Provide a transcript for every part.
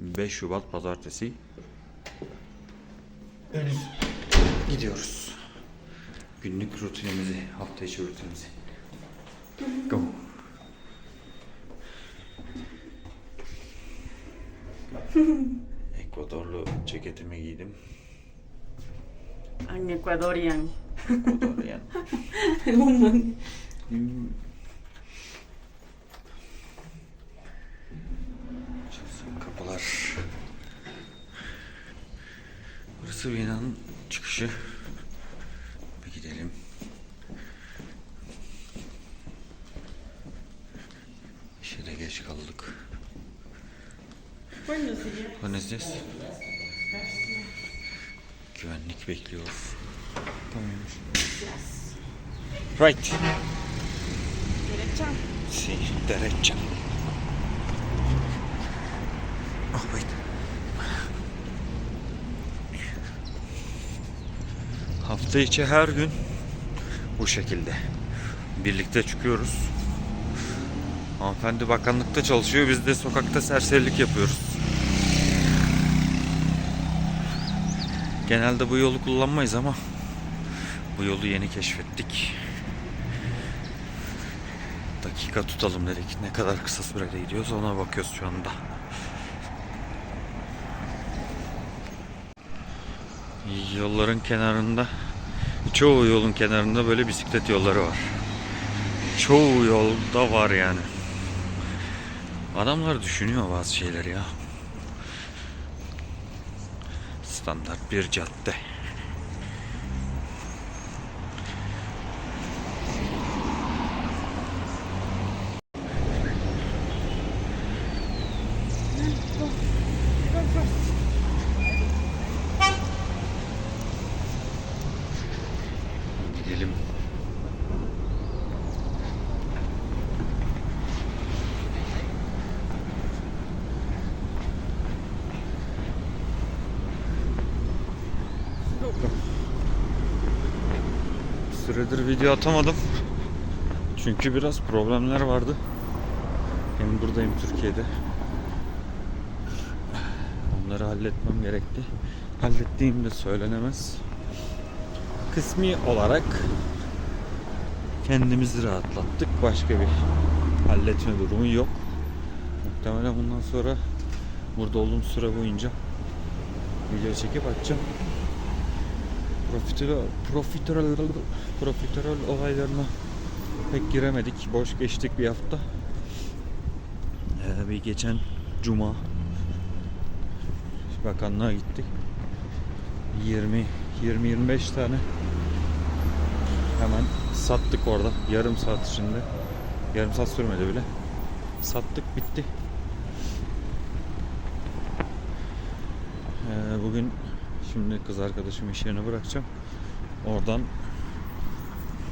5 Şubat Pazartesi. Henüz gidiyoruz. Günlük rutinimizi, hafta içi rutinimizi. Go. Ekvadorlu ceketimi giydim. Ang Ecuadorian. Ekvadoryan. Burası binanın çıkışı. Bir gidelim. İşe de geç kaldık. Buenos días. Güvenlik bekliyor. Tamammış. Right. Derecha. Si, derecha. Oh, wait. Hafta içi her gün bu şekilde. Birlikte çıkıyoruz. Hanımefendi bakanlıkta çalışıyor. Biz de sokakta serserilik yapıyoruz. Genelde bu yolu kullanmayız ama bu yolu yeni keşfettik. Dakika tutalım dedik. Ne kadar kısa sürede gidiyoruz ona bakıyoruz şu anda. Yolların kenarında çoğu yolun kenarında böyle bisiklet yolları var. Çoğu yolda var yani. Adamlar düşünüyor bazı şeyleri ya. Standart bir cadde. Gidelim. Bir süredir video atamadım. Çünkü biraz problemler vardı. Hem buradayım Türkiye'de. Onları halletmem gerekti. Hallettiğim de söylenemez kısmi olarak kendimizi rahatlattık. Başka bir halletme durumu yok. Muhtemelen bundan sonra burada olduğum süre boyunca video çekip atacağım. Profiterol, profiterol, profiterol olaylarına pek giremedik. Boş geçtik bir hafta. Ee, bir geçen cuma bakanlığa gittik. 20 20-25 tane hemen sattık orada yarım saat içinde yarım saat sürmedi bile sattık bitti Ee, bugün şimdi kız arkadaşım iş yerine bırakacağım. Oradan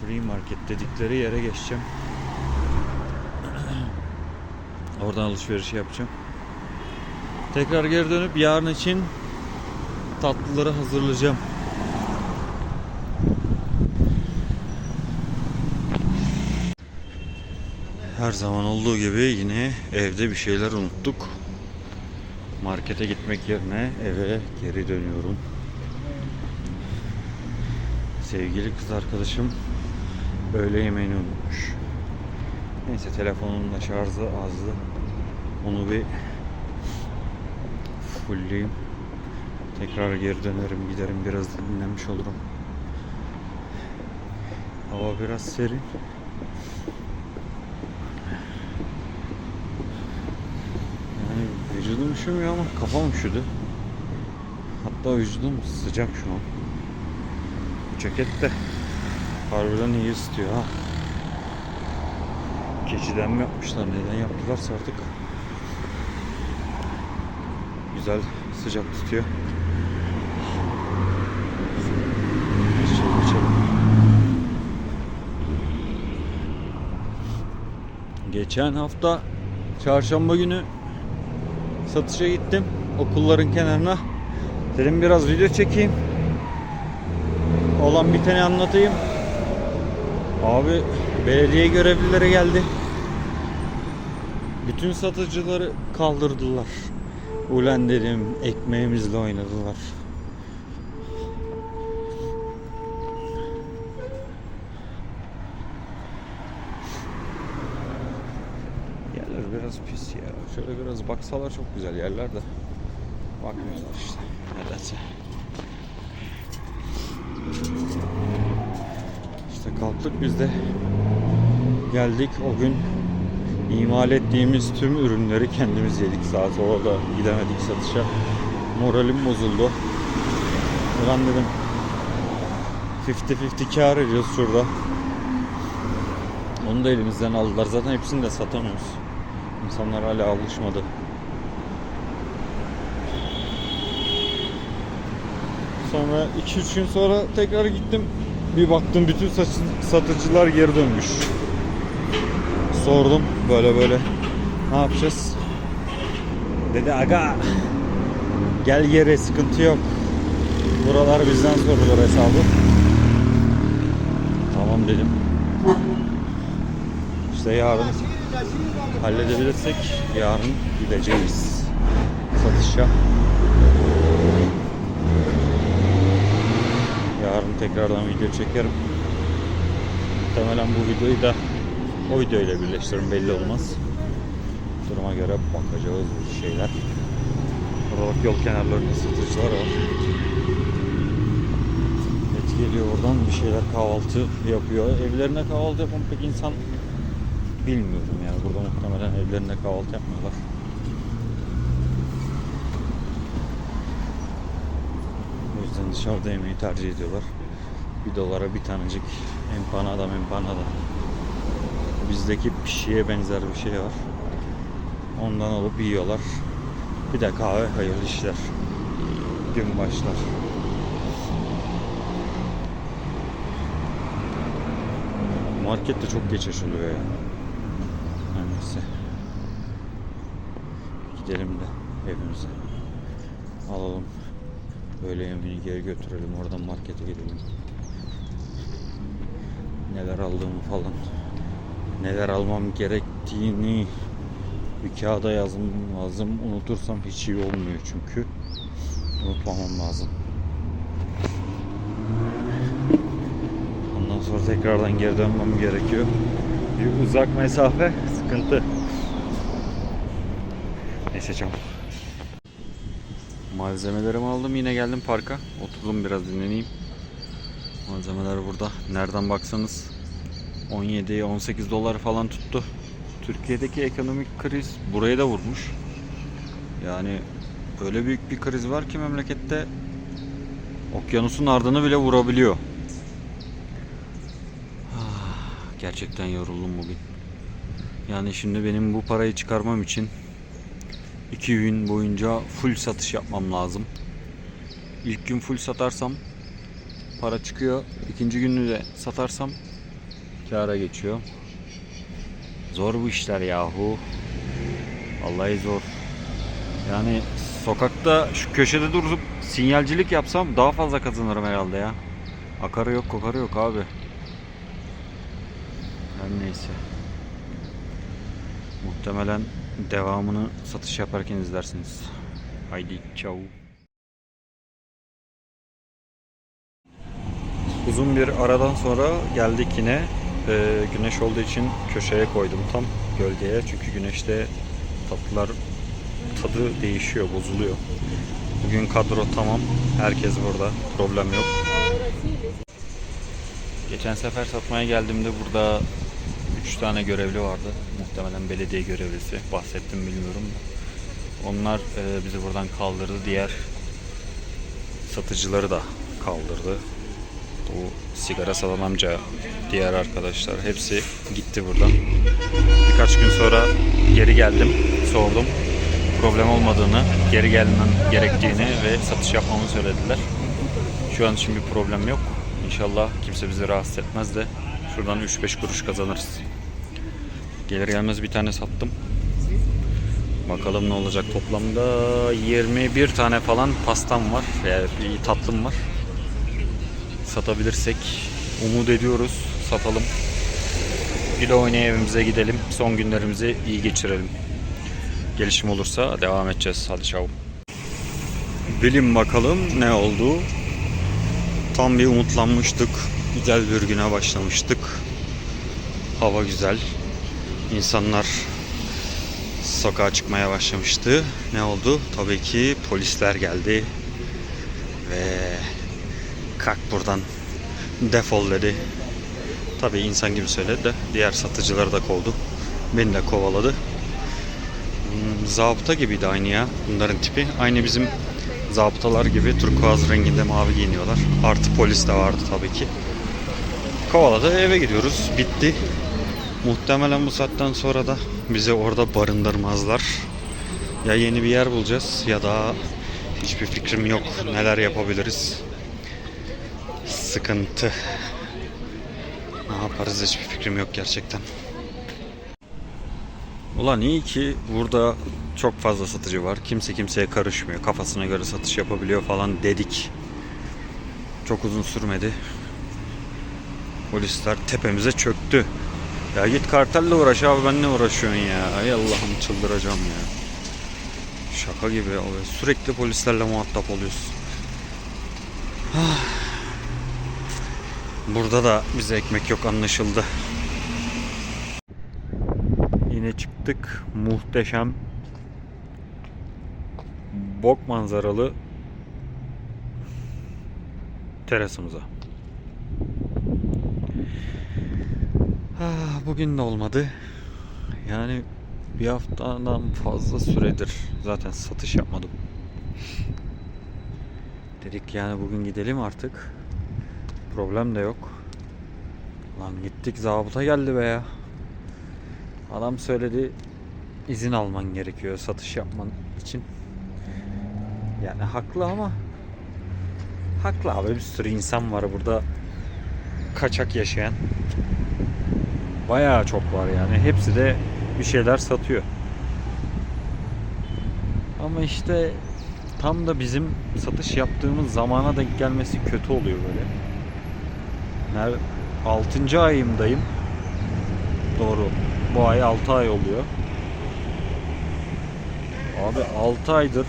free market dedikleri yere geçeceğim. Oradan alışveriş yapacağım. Tekrar geri dönüp yarın için tatlıları hazırlayacağım. Her zaman olduğu gibi yine evde bir şeyler unuttuk. Markete gitmek yerine eve geri dönüyorum. Sevgili kız arkadaşım öğle yemeğini unutmuş. Neyse telefonun da şarjı azdı. Onu bir fullleyeyim. Tekrar geri dönerim giderim biraz dinlenmiş olurum. Hava biraz serin. Yani vücudum üşümüyor ama kafam üşüdü. Hatta vücudum sıcak şu an. Bu ceket de harbiden iyi ısıtıyor ha. Keçiden mi yapmışlar neden yaptılarsa artık. Güzel sıcak tutuyor. Geçen hafta çarşamba günü satışa gittim okulların kenarına. Dedim biraz video çekeyim. Olan biteni anlatayım. Abi belediye görevlileri geldi. Bütün satıcıları kaldırdılar. Ulan dedim ekmeğimizle oynadılar. Biraz pis ya. Şöyle biraz baksalar çok güzel yerler de. Bakmıyorlar işte. Nedense. İşte kalktık biz de geldik o gün imal ettiğimiz tüm ürünleri kendimiz yedik saat sola da gidemedik satışa. Moralim bozuldu. Ulan dedim 50-50 kar ediyoruz şurada. Onu da elimizden aldılar. Zaten hepsini de satamıyoruz. İnsanlar hala alışmadı. Sonra 2-3 gün sonra tekrar gittim. Bir baktım bütün satıcılar geri dönmüş. Sordum böyle böyle. Ne yapacağız? Dedi aga gel yere sıkıntı yok. Buralar bizden sorulur hesabı. Tamam dedim. İşte yarın halledebilirsek yarın gideceğiz satışa. Yarın tekrardan video çekerim. Muhtemelen bu videoyu da o videoyla birleştiririm belli olmaz. Duruma göre bakacağız bir şeyler. Burada yol kenarlarında satıcılar var. Et geliyor oradan bir şeyler kahvaltı yapıyor. Evlerine kahvaltı yapan pek insan bilmiyorum yani. Burada muhtemelen evlerine kahvaltı yapmıyorlar. O yüzden dışarıda yemeği tercih ediyorlar. Bir dolara bir tanecik empanada empanada. Bizdeki pişiye benzer bir şey var. Ondan alıp yiyorlar. Bir de kahve hayırlı işler. Gün başlar. Market de çok geç açılıyor ya. Neyse. Gidelim de evimize. Alalım. Böyle yemeğini geri götürelim. Oradan markete gidelim. Neler aldığımı falan. Neler almam gerektiğini bir kağıda yazmam lazım. Unutursam hiç iyi olmuyor çünkü. Unutmamam lazım. Ondan sonra tekrardan geri dönmem gerekiyor. Bir uzak mesafe sıkıntı. Neyse canım. Malzemelerimi aldım yine geldim parka. Oturdum biraz dinleneyim. Malzemeler burada. Nereden baksanız 17-18 dolar falan tuttu. Türkiye'deki ekonomik kriz buraya da vurmuş. Yani öyle büyük bir kriz var ki memlekette okyanusun ardını bile vurabiliyor. Ah, Gerçekten yoruldum bugün. Yani şimdi benim bu parayı çıkarmam için iki gün boyunca full satış yapmam lazım. İlk gün full satarsam para çıkıyor. İkinci günü de satarsam kâra geçiyor. Zor bu işler yahu. Vallahi zor. Yani sokakta şu köşede durup sinyalcilik yapsam daha fazla kazanırım herhalde ya. Akarı yok kokarı yok abi. Her neyse. Muhtemelen devamını satış yaparken izlersiniz. Haydi ciao. Uzun bir aradan sonra geldik yine. Ee, güneş olduğu için köşeye koydum tam gölgeye. Çünkü güneşte tatlılar tadı değişiyor, bozuluyor. Bugün kadro tamam. Herkes burada. Problem yok. Geçen sefer satmaya geldiğimde burada 3 tane görevli vardı. Muhtemelen belediye görevlisi. Bahsettim bilmiyorum da. Onlar e, bizi buradan kaldırdı. Diğer satıcıları da kaldırdı. Bu sigara satan amca, diğer arkadaşlar hepsi gitti buradan. Birkaç gün sonra geri geldim, sordum. Problem olmadığını, geri gelmem gerektiğini ve satış yapmamı söylediler. Şu an için bir problem yok. İnşallah kimse bizi rahatsız etmez de şuradan 3-5 kuruş kazanırız. Gelir gelmez bir tane sattım. Bakalım ne olacak toplamda 21 tane falan pastam var. Yani bir tatlım var satabilirsek umut ediyoruz. Satalım. Güle oynaya evimize gidelim. Son günlerimizi iyi geçirelim. gelişim olursa devam edeceğiz. Hadi çav. Bilin bakalım ne oldu. Tam bir umutlanmıştık. Güzel bir güne başlamıştık. Hava güzel. İnsanlar sokağa çıkmaya başlamıştı. Ne oldu? Tabii ki polisler geldi. Ve kalk buradan defol dedi. Tabii insan gibi söyledi de diğer satıcıları da kovdu. Beni de kovaladı. Hmm, Zabıta gibiydi aynı ya bunların tipi. Aynı bizim zabıtalar gibi turkuaz renginde mavi giyiniyorlar. Artı polis de vardı tabii ki. Kovaladı eve gidiyoruz. Bitti. Muhtemelen bu saatten sonra da bizi orada barındırmazlar. Ya yeni bir yer bulacağız ya da hiçbir fikrim yok. Neler yapabiliriz? Sıkıntı. Ne yaparız hiçbir fikrim yok gerçekten. Ulan iyi ki burada çok fazla satıcı var. Kimse kimseye karışmıyor. Kafasına göre satış yapabiliyor falan dedik. Çok uzun sürmedi. Polisler tepemize çöktü. Ya git kartelle uğraş abi ben ne uğraşıyorsun ya? Ay Allah'ım çıldıracağım ya. Şaka gibi abi. Sürekli polislerle muhatap oluyorsun. Ah. Burada da bize ekmek yok anlaşıldı. Yine çıktık. Muhteşem bok manzaralı terasımıza. Ah, bugün de olmadı. Yani bir haftadan fazla süredir zaten satış yapmadım. Dedik yani bugün gidelim artık. Problem de yok. Lan gittik zabıta geldi be ya. Adam söyledi izin alman gerekiyor satış yapman için. Yani haklı ama haklı abi bir sürü insan var burada kaçak yaşayan. Bayağı çok var yani. Hepsi de bir şeyler satıyor. Ama işte tam da bizim satış yaptığımız zamana denk gelmesi kötü oluyor böyle. Ner 6. ayımdayım. Doğru. Bu ay 6 ay oluyor. Abi 6 aydır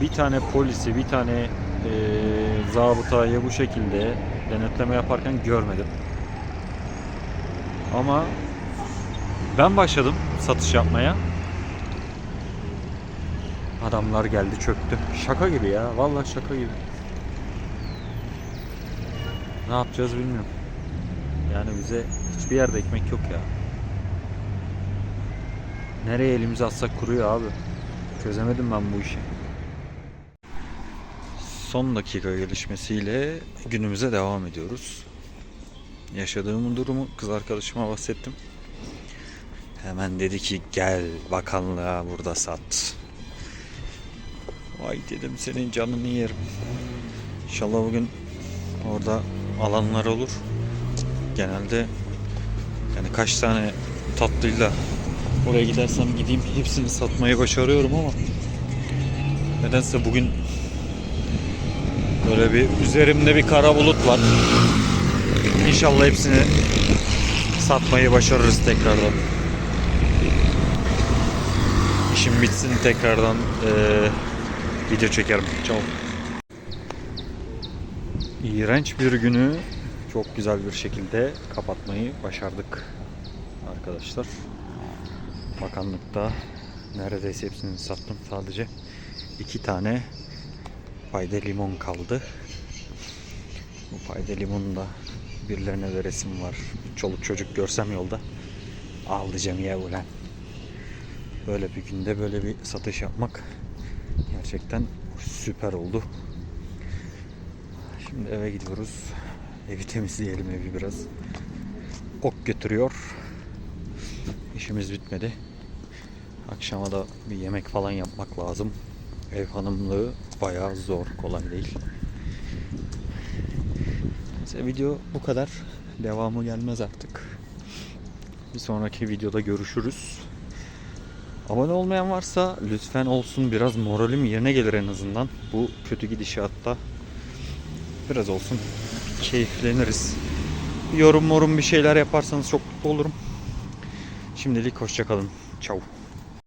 bir tane polisi, bir tane eee zabıtayı bu şekilde denetleme yaparken görmedim. Ama ben başladım satış yapmaya. Adamlar geldi çöktü. Şaka gibi ya. Vallahi şaka gibi. Ne yapacağız bilmiyorum. Yani bize hiçbir yerde ekmek yok ya. Nereye elimizi atsak kuruyor abi. Çözemedim ben bu işi. Son dakika gelişmesiyle günümüze devam ediyoruz. Yaşadığım durumu kız arkadaşıma bahsettim. Hemen dedi ki gel bakanlığa burada sat. Vay dedim senin canını yerim. İnşallah bugün orada alanlar olur. Genelde yani kaç tane tatlıyla oraya gidersem gideyim hepsini satmayı başarıyorum ama nedense bugün böyle bir üzerimde bir kara bulut var. İnşallah hepsini satmayı başarırız tekrardan. İşim bitsin tekrardan eee, video çekerim. Ciao. İğrenç bir günü çok güzel bir şekilde kapatmayı başardık arkadaşlar. Bakanlıkta neredeyse hepsini sattım. Sadece iki tane fayda limon kaldı. Bu fayda limonu da birilerine de resim var. Çoluk çocuk görsem yolda ağlayacağım ya ulan. Böyle bir günde böyle bir satış yapmak gerçekten süper oldu. Şimdi eve gidiyoruz. Evi temizleyelim evi biraz. Ok götürüyor. İşimiz bitmedi. Akşama da bir yemek falan yapmak lazım. Ev hanımlığı bayağı zor, kolay değil. Neyse video bu kadar. Devamı gelmez artık. Bir sonraki videoda görüşürüz. Abone olmayan varsa lütfen olsun biraz moralim yerine gelir en azından. Bu kötü gidişatta biraz olsun keyifleniriz. Yorum morum bir şeyler yaparsanız çok mutlu olurum. Şimdilik hoşçakalın. Ciao.